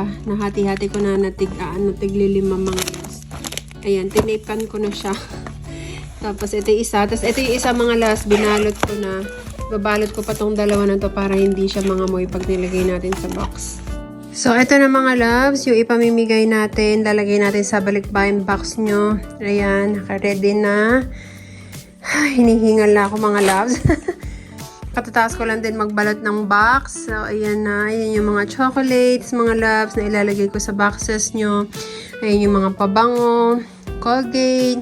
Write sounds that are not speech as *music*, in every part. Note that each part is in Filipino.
siya, nahati-hati ko na natig, ah, natig lima mga loves. Ayan, tinapan ko na siya. *laughs* Tapos ito isa. Tapos ito yung isa mga loves, binalot ko na. Babalot ko pa tong dalawa na to para hindi siya mga moy pag nilagay natin sa box. So, ito na mga loves, yung ipamimigay natin, lalagay natin sa balikbayan box nyo. Ayan, naka-ready na. Ay, *sighs* hinihingal na ako mga loves. *laughs* Katataas ko lang din magbalot ng box. So, ayan na. Ayan yung mga chocolates, mga loves na ilalagay ko sa boxes nyo. Ayan yung mga pabango, Colgate,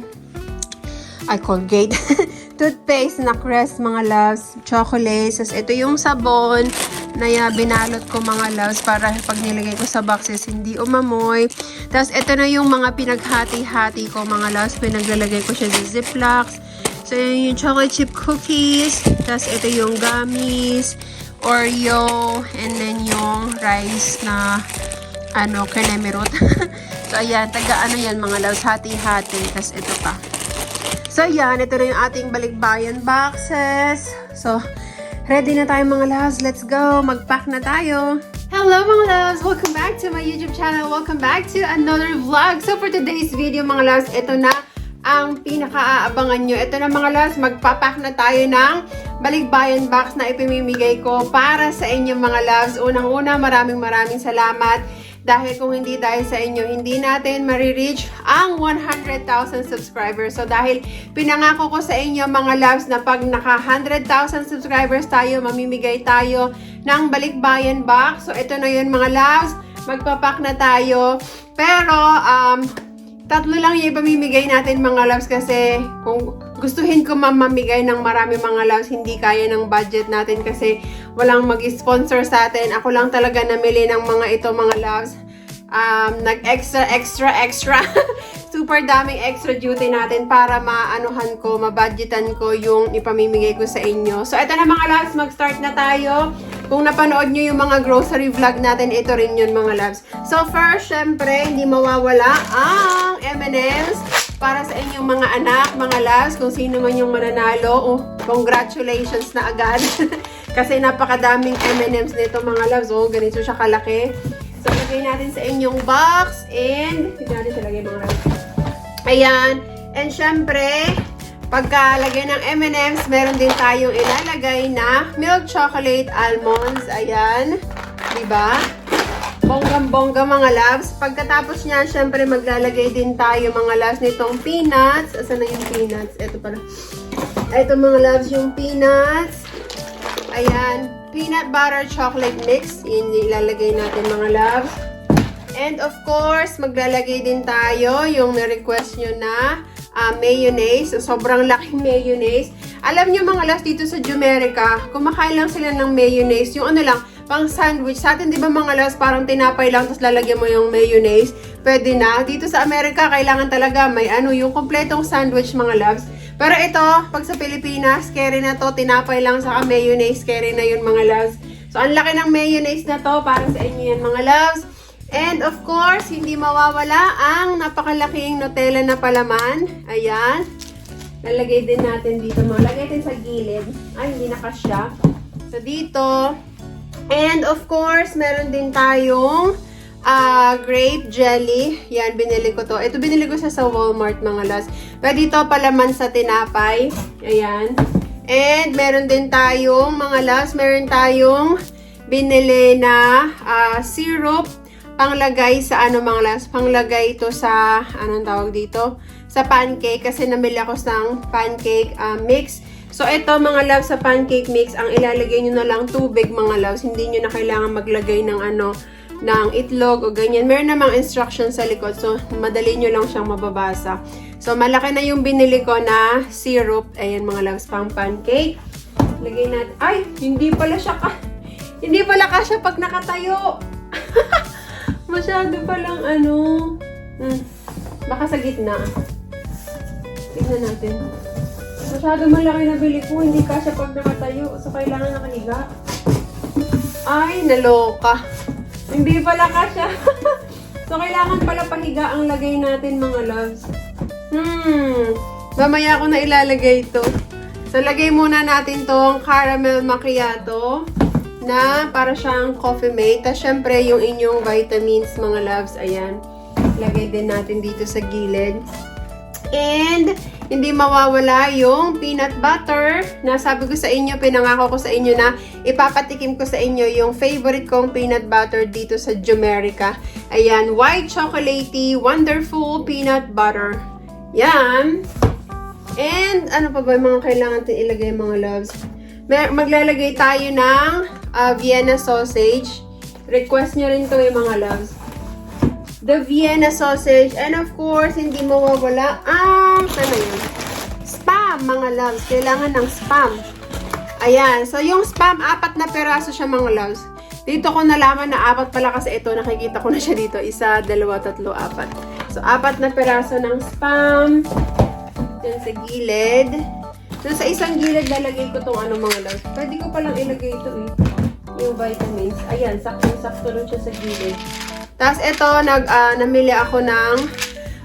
ay Colgate, *laughs* toothpaste na Crest, mga loves, chocolates. Tapos ito yung sabon na ya, binalot ko mga loves para pag nilagay ko sa boxes hindi umamoy. Tapos ito na yung mga pinaghati-hati ko mga loves. Pinaglalagay ko siya sa ziplocs. So, yun yung chocolate chip cookies. Tapos, ito yung gummies, Oreo, and then yung rice na, ano, kremerot. *laughs* so, ayan, taga ano yan mga loves, hati-hati. Tapos, ito pa. So, ayan, ito na yung ating balikbayan boxes. So, ready na tayo mga loves. Let's go. Mag-pack na tayo. Hello mga loves! Welcome back to my YouTube channel. Welcome back to another vlog. So, for today's video mga loves, ito na ang pinaka-aabangan nyo. Ito na mga loves, magpapak na tayo ng balikbayan box na ipimimigay ko para sa inyo mga loves. Unang-una, maraming maraming salamat. Dahil kung hindi dahil sa inyo, hindi natin marireach ang 100,000 subscribers. So dahil pinangako ko sa inyo mga loves na pag naka 100,000 subscribers tayo, mamimigay tayo ng balikbayan box. So ito na yun mga loves, magpapak na tayo. Pero um, Tatlo lang yung ipamimigay natin mga loves kasi kung gustuhin ko mamamigay ng marami mga loves, hindi kaya ng budget natin kasi walang mag-sponsor sa atin. Ako lang talaga namili ng mga ito mga loves. Um, nag-extra, extra, extra. *laughs* Super daming extra duty natin para maanuhan ko, mabudgetan ko yung ipamimigay ko sa inyo. So, ito na mga loves, mag-start na tayo. Kung napanood nyo yung mga grocery vlog natin, ito rin yun mga loves. So, first, syempre, hindi mawawala ang M&M's para sa inyong mga anak, mga loves, kung sino man yung mananalo. Oh, congratulations na agad. *laughs* Kasi napakadaming M&M's nito mga loves. Oh, ganito siya kalaki. So, lagay natin sa inyong box and, hindi natin siya lagay mga loves. Ayan. And syempre, pagkalagay ng M&M's, meron din tayong ilalagay na milk chocolate almonds. Ayan. Diba? Bonggang-bongga mga loves. Pagkatapos niyan, syempre maglalagay din tayo mga loves nitong peanuts. Asan na yung peanuts? Ito pala. Ito mga loves yung peanuts. Ayan. Peanut butter chocolate mix. Yun ilalagay natin mga loves. And of course, maglalagay din tayo yung na-request nyo na uh, mayonnaise. So, sobrang laking *laughs* mayonnaise. Alam nyo mga loves, dito sa Jumerica, kumakain lang sila ng mayonnaise. Yung ano lang, pang sandwich. Sa atin, di ba mga loves, parang tinapay lang, tapos lalagyan mo yung mayonnaise. Pwede na. Dito sa Amerika, kailangan talaga may ano, yung kompletong sandwich mga loves. Pero ito, pag sa Pilipinas, carry na to, tinapay lang sa mayonnaise, carry na yun mga loves. So, ang laki ng mayonnaise na to, para sa inyo yan mga loves. And of course, hindi mawawala ang napakalaking Nutella na palaman. Ayan. Lalagay din natin dito. Malagay din sa gilid. Ay, hindi nakasya. So, dito. And of course, meron din tayong uh, grape jelly. Yan, binili ko to. Ito binili ko sa sa Walmart mga las. Pwede ito palaman sa tinapay. Ayan. And meron din tayong mga las, meron tayong binili na uh, syrup panglagay sa ano mga las, panglagay ito sa, anong tawag dito? Sa pancake, kasi namili ako ng pancake uh, mix. So, ito mga loves sa pancake mix, ang ilalagay nyo na lang tubig mga loves. Hindi nyo na kailangan maglagay ng ano, ng itlog o ganyan. Meron namang instructions sa likod, so madali nyo lang siyang mababasa. So, malaki na yung binili ko na syrup. Ayan mga loves, pang pancake. Lagay natin, ay, hindi pala siya ka, *laughs* hindi pala kasya pag nakatayo. *laughs* Masyado palang ano. Hmm. Baka sa gitna. Tignan natin. Masyado malaki na bili ko. Hindi kasya pag nakatayo. So, kailangan nakahiga. Ay, naloka. Hindi pala kasya. *laughs* so, kailangan pala pahiga ang lagay natin mga loves. Hmm. Mamaya ko na ilalagay ito. So, lagay muna natin tong caramel macchiato na para siyang coffee mate. Tapos syempre yung inyong vitamins mga loves, ayan. Lagay din natin dito sa gilid. And hindi mawawala yung peanut butter na sabi ko sa inyo, pinangako ko sa inyo na ipapatikim ko sa inyo yung favorite kong peanut butter dito sa Jumerica. Ayan, white chocolatey, wonderful peanut butter. Yan. And ano pa ba yung mga kailangan natin ilagay mga loves? Maglalagay tayo ng ah, Vienna sausage. Request nyo rin to yung mga loves the Vienna sausage, and of course, hindi mawawala ang, ano yun? Spam, mga loves. Kailangan ng spam. Ayan. So, yung spam, apat na peraso siya, mga loves. Dito ko nalaman na apat pala kasi ito, nakikita ko na siya dito. Isa, dalawa, tatlo, apat. So, apat na peraso ng spam. Dyan sa gilid. So, sa isang gilid, lalagay ko tong ano, mga loves. Pwede ko palang ilagay ito, eh. Yung vitamins. Ayan, sakto-sakto rin siya sa gilid. Tapos ito, nag, ah, namili ako ng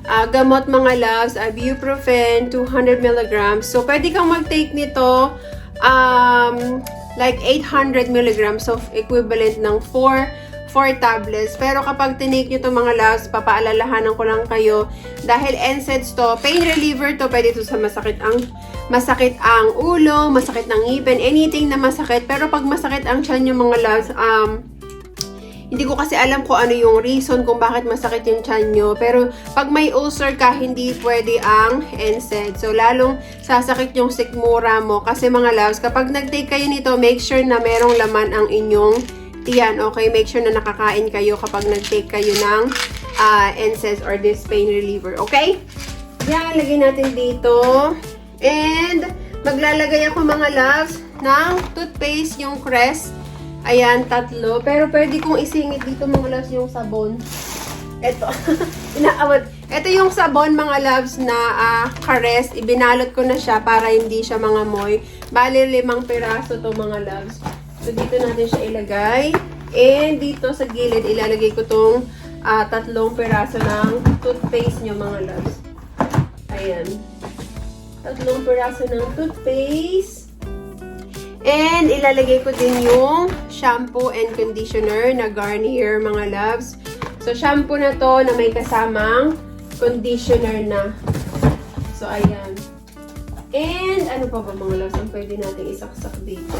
ah, gamot mga loves, ibuprofen, 200 milligrams. So, pwede kang mag-take nito um, like 800 milligrams. So, equivalent ng 4 4 tablets. Pero kapag tinake nyo to mga loves, papaalalahanan ko lang kayo. Dahil NSAIDs to, pain reliever to, pwede to sa masakit ang masakit ang ulo, masakit ng ngipin, anything na masakit. Pero pag masakit ang tiyan yung mga loves, um, hindi ko kasi alam kung ano yung reason kung bakit masakit yung tiyan nyo. Pero pag may ulcer ka, hindi pwede ang NSAID. So, lalong sasakit yung sikmura mo. Kasi mga loves, kapag nag-take kayo nito, make sure na merong laman ang inyong tiyan. Okay? Make sure na nakakain kayo kapag nag-take kayo ng uh, NSAIDs or this pain reliever. Okay? Yan, lagay natin dito. And, maglalagay ako mga loves ng toothpaste, yung Crest. Ayan, tatlo. Pero pwede kong isingit dito mga loves yung sabon. Ito. *laughs* Inaawad. Ito yung sabon mga loves na uh, kares. Ibinalot ko na siya para hindi siya mga moy. Bali, limang piraso to mga loves. So, dito natin siya ilagay. And dito sa gilid, ilalagay ko tong ah, tatlong piraso ng toothpaste nyo mga loves. Ayan. Tatlong piraso ng toothpaste. And ilalagay ko din yung shampoo and conditioner na Garnier mga loves. So shampoo na to na may kasamang conditioner na. So ayan. And ano pa ba mga loves ang pwede natin isaksak dito?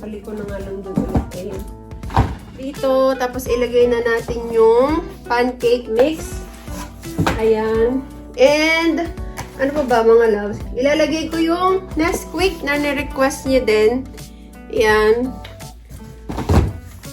Pali ko na nga lang doon. Ayan. Dito, tapos ilagay na natin yung pancake mix. Ayan. And ano pa ba mga loves? Ilalagay ko yung Nesquik na ni-request niyo din. Yan.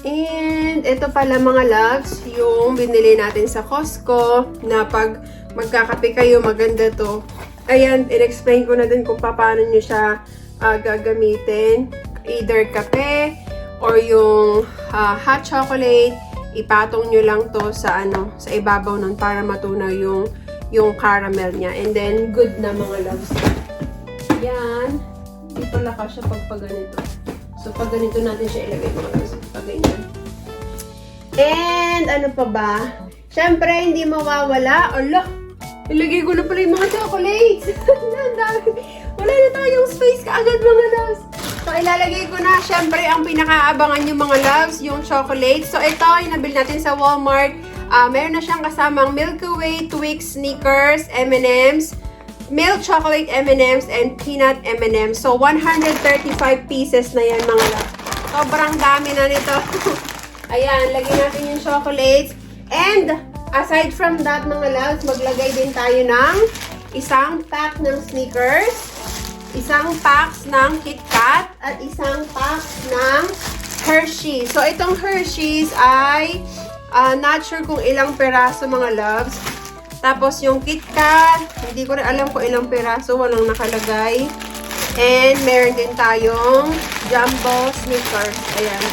And ito pala mga loves, yung binili natin sa Costco na pag magkakape kayo, maganda to. Ayan, in-explain ko na din kung paano nyo siya ah, gagamitin. Either kape or yung ah, hot chocolate, ipatong nyo lang to sa ano, sa ibabaw nun para matunaw yung yung caramel niya. And then, good na mga loves. Yan. Hindi pala kasya pag pag ganito. So, pag ganito natin siya ilagay mga loves. Pag ganyan. And, ano pa ba? Siyempre, hindi mawawala. Ala! Ilagay ko na pala yung mga chocolates. *laughs* Wala na tayong space kaagad mga loves. So, ilalagay ko na, syempre, ang pinakaabangan yung mga loves, yung chocolate. So, ito, yung nabili natin sa Walmart. Ah, meron na siyang kasamang Milky Way, Twix, Snickers, M&M's, milk chocolate M&M's, and peanut M&M's. So, 135 pieces na yan, mga loves. Sobrang dami na nito. *laughs* Ayan, lagyan natin yung chocolates. And, aside from that, mga loves, maglagay din tayo ng isang pack ng Snickers, isang packs ng Kit Kat, at isang pack ng Hershey's. So, itong Hershey's ay ah, not sure kung ilang peraso mga loves. Tapos, yung Kit Kat, hindi ko rin alam kung ilang peraso, walang nakalagay. And, meron din tayong Jumbo Snickers. Ayan.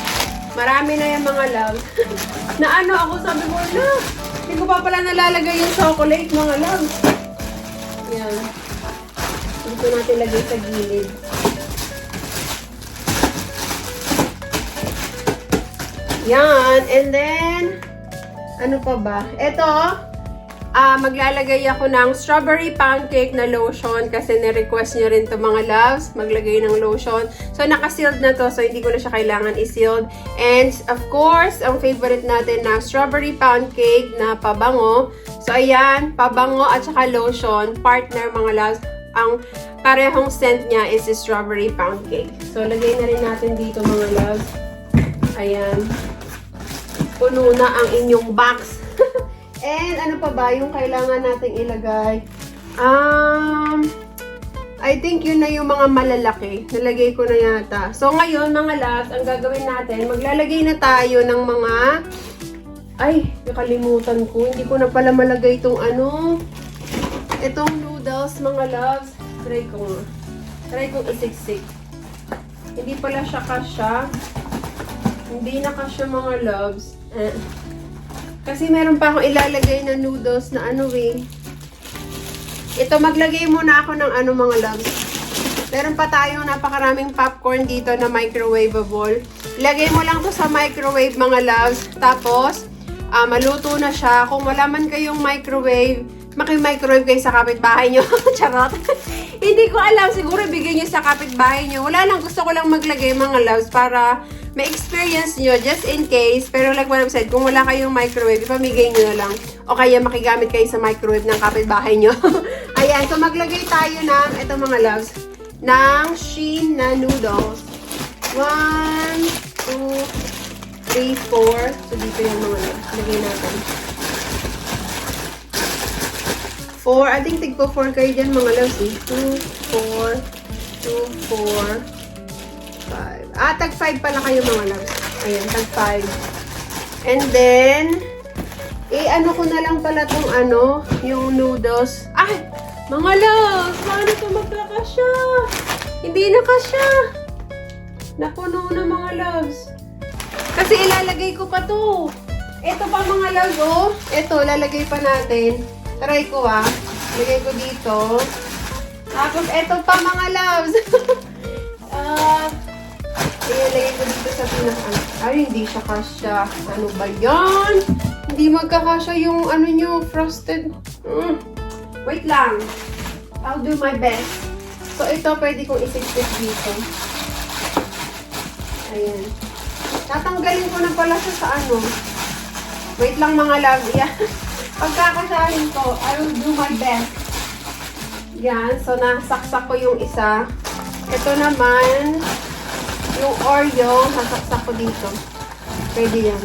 Marami na yung mga loves. *laughs* na ano, ako sabi ko, na, hindi ko pa pala nalalagay yung chocolate, mga loves. Ayan. Dito natin lagay sa gilid. Yan. And then, ano pa ba? Ito, ah, maglalagay ako ng strawberry pancake na lotion kasi ni-request nyo rin to mga loves, maglagay ng lotion. So, naka-sealed na to, so hindi ko na siya kailangan i-sealed. And, of course, ang favorite natin na strawberry pancake na pabango. So, ayan, pabango at saka lotion, partner mga loves. Ang parehong scent niya is strawberry pound cake. So, lagay na rin natin dito mga loves. Ayan. Puno na ang inyong box. *laughs* And ano pa ba yung kailangan nating ilagay? Um, I think yun na yung mga malalaki. Nalagay ko na yata. So, ngayon mga loves, ang gagawin natin, maglalagay na tayo ng mga ay, nakalimutan ko. Hindi ko na pala malagay itong ano. Itong noodles, mga loves. Try ko nga. Try kong isiksik. Hindi pala siya kasya. Hindi na kasya mga loves. Eh. Kasi meron pa akong ilalagay na noodles na ano eh. Ito, maglagay muna ako ng ano mga loves. Meron pa tayong napakaraming popcorn dito na microwavable. Lagay mo lang to sa microwave mga loves. Tapos, ah, maluto na siya. Kung wala man kayong microwave, maki-microwave kayo sa kapitbahay nyo. *laughs* Charot. Hindi ko alam. Siguro bigay nyo sa kapitbahay nyo. Wala lang. Gusto ko lang maglagay mga loves para ma-experience nyo just in case. Pero like what I've said, kung wala kayong microwave, ipamigay nyo na lang. O kaya makigamit kayo sa microwave ng kapitbahay nyo. *laughs* Ayan. So maglagay tayo ng, ito mga loves, ng Sheen na noodles. One, two, three, four. So dito yung mga loves. Lagay natin. Four. I think tigpo four kayo dyan mga loves eh. Two, four, two, four, five. Ah, tag five pala kayo mga loves. Ayan, tag five. And then, eh, ano ko na lang pala tong ano, yung noodles. Ay! Mga loves! Paano ito magkakasya? Hindi na kasya! Napuno na mga loves. Kasi ilalagay ko pa to. Ito pa mga loves, oh. Ito, lalagay pa natin. Try ko ah. Lagay ko dito. Tapos, ito pa mga loves. *laughs* Ah, ilalagay ko dito sa pinaka. Ay, hindi siya kasya. Ano ba yan? Hindi magkakasya yung ano nyo, frosted. Mm. Wait lang. I'll do my best. So, ito pwede kong isiksik dito. Ayan. Tatanggalin ko na pala siya sa ano. Wait lang mga love. *laughs* Yan. Pagkakasahin ko, I will do my best. Yan. So, nasaksak ko yung isa. Ito naman, yung Oreo, nasaksak ko dito. Pwede yan.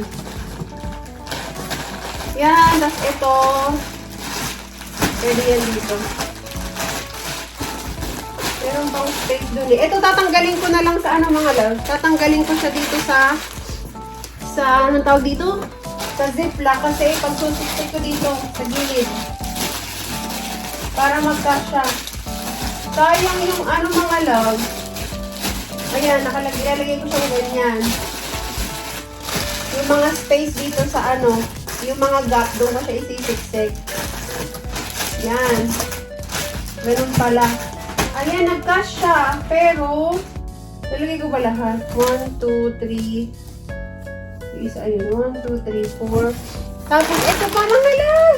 Yan. Tapos ito, pwede yan dito. Meron bang space dun eh. Ito, tatanggalin ko na lang sa ano mga love. Tatanggalin ko siya dito sa, sa, anong tawag dito? Sa ziplock kasi pag susiksik ko dito sa gilid. Para magkasya. Sayang yung ano mga love. Ayan, nakalagay, ilalagay ko siya ganyan. Yung mga space dito sa ano, yung mga gap, doon ko siya isisiksik. Yan. Ganun pala. Ayan, nag-cash siya. Pero, nalagay ko ba lahat? 1, 2, 3. Isa, ayun. 1, 2, 3, 4. Tapos, ito pa mga lang.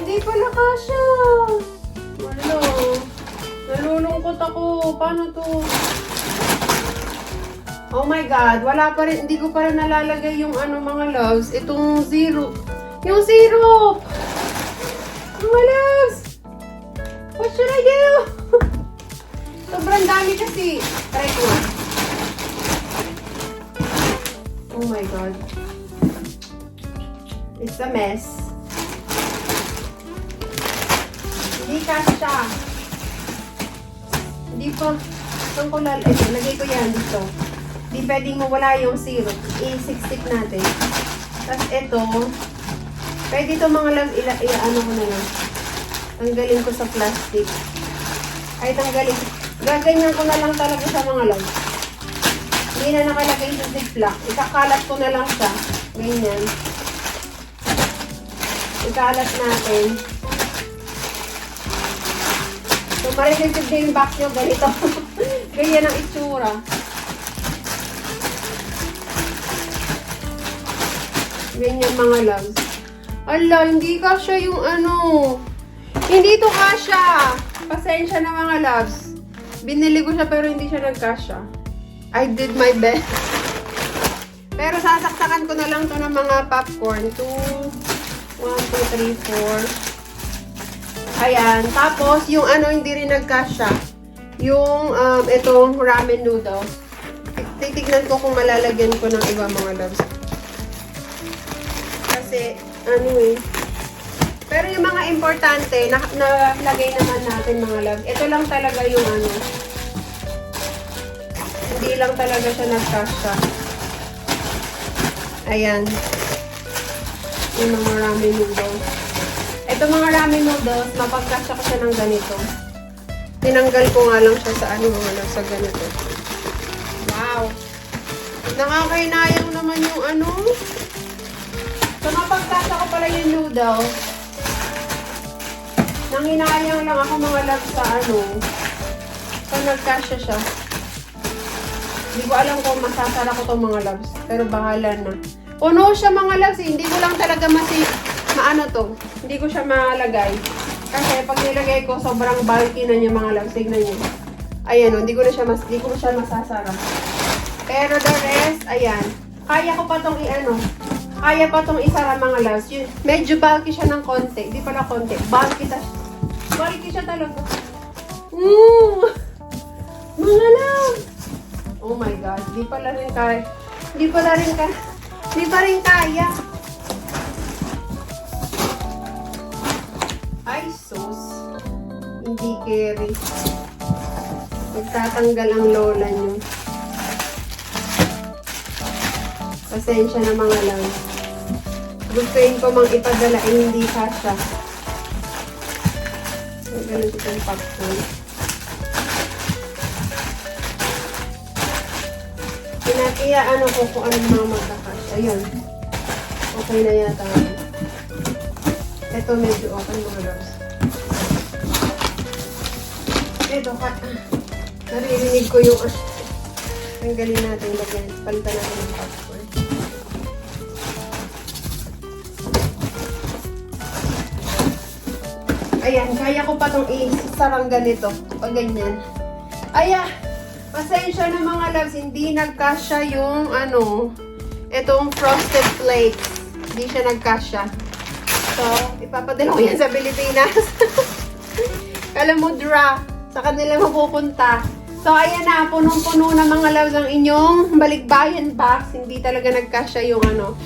Hindi pala kasha. Wala. Nalulungkot ako. Paano to? Oh my God. Wala pa rin. Hindi ko pa rin nalalagay yung ano mga loves. Itong zero. Yung zero. Mga loves. What should I do? *laughs* Sobrang dami kasi. Try ko. Oh my God. It's a mess. Hindi kasha. Hindi pa. Saan ko lal... Ito, lagay ko yan dito. Hindi pwedeng mawala yung syrup. I-stick natin. Tapos ito. Pwede ito mga lang, ila, ila, ano ko na lang. Tanggalin ko sa plastic. Ay, tanggalin. Gaganyan ko na lang talaga sa mga lang. Hindi na nakalagay sa ziplock. Ikakalat ko na lang siya. Ganyan. Ikalat natin. So, mariresip din yung box nyo. Ganito. *laughs* Ganyan ang itsura. Ganyan mga loves. Ala, hindi kasha yung ano. Hindi to kasha. Pasensya na mga loves. Binili ko siya pero hindi siya nagkasya. I did my best. Pero sasaksakan ko na lang to ng mga popcorn. 2, 1, 2, 3, 4. Ayan. Tapos, yung ano hindi rin nagkasya. Yung um, itong ramen noodles. Titignan ko kung malalagyan ko ng iba mga loves. Kasi, ano eh. Pero yung mga importante, na, nalagay naman natin mga loves. Ito lang talaga yung ano. Hindi lang talaga siya nagkasya. Ayan. Yung mga ramen noodles. Ito mga ramen noodles, mapagkasya ko siya ng ganito. Tinanggal ko nga lang siya sa ano mga sa ganito. Wow! Nakakainayang naman yung ano. So, mapagkasya ko pala yung noodles. Nanginayang lang ako mga loves sa ano. So, nagkasya siya. Hindi ko alam kung masasara ko tong mga loves. Pero bahala na. Puno siya mga loves eh. Hindi ko lang talaga masi... Maano to. Hindi ko siya malagay. Kasi pag nilagay ko, sobrang bulky na niya mga loves. Tignan niyo. Ayan o. Hindi ko na siya, mas, hindi ko siya masasara. Pero the rest, ayan. Kaya ko pa tong i-ano. Kaya pa tong isara mga loves. Yun, medyo bulky siya ng konti. Hindi pala konti. Bulky, ta bulky siya talaga. Mm. Mga loves! Oh my God, di pala rin kaya. Di pala rin kaya. Di pa rin kaya. Ay, sus. Hindi carry. Nagtatanggal ang lola niyo. Pasensya na mga lang. Gustuin ko mang ipadala eh, hindi kasha. Ganun ko yung popcorn. Pinatiya ano ko kung ano mga magkakas. Ayun. Okay na yata. Ito medyo okay mga loves. Ito ka. Naririnig ko yung ah. Tanggalin natin lagyan. Palitan natin ng popcorn. Ayan, kaya ko pa itong isarang ganito. Pag ganyan. Aya, pasensya na mga loves, hindi nagkasya yung ano, itong frosted flakes. Hindi siya nagkasya. So, ipapadala ko yan sa Pilipinas. *laughs* Alam mo, dra, sa kanila mapupunta. So, ayan na, punong-puno na mga loves ang inyong balikbayan box. Hindi talaga nagkasya yung ano,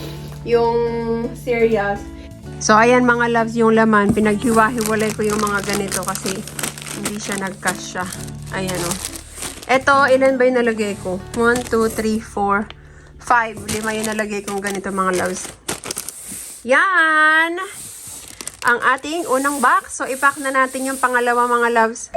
yung cereals. So, ayan mga loves yung laman. Pinaghiwa-hiwalay ko yung mga ganito kasi hindi siya nagkasya. Ayan o. Ito, ilan ba yung nalagay ko? 1, 2, 3, 4, 5. Lima yung nalagay kong ganito mga loves. Yan! Ang ating unang box. So, ipack na natin yung pangalawa mga loves.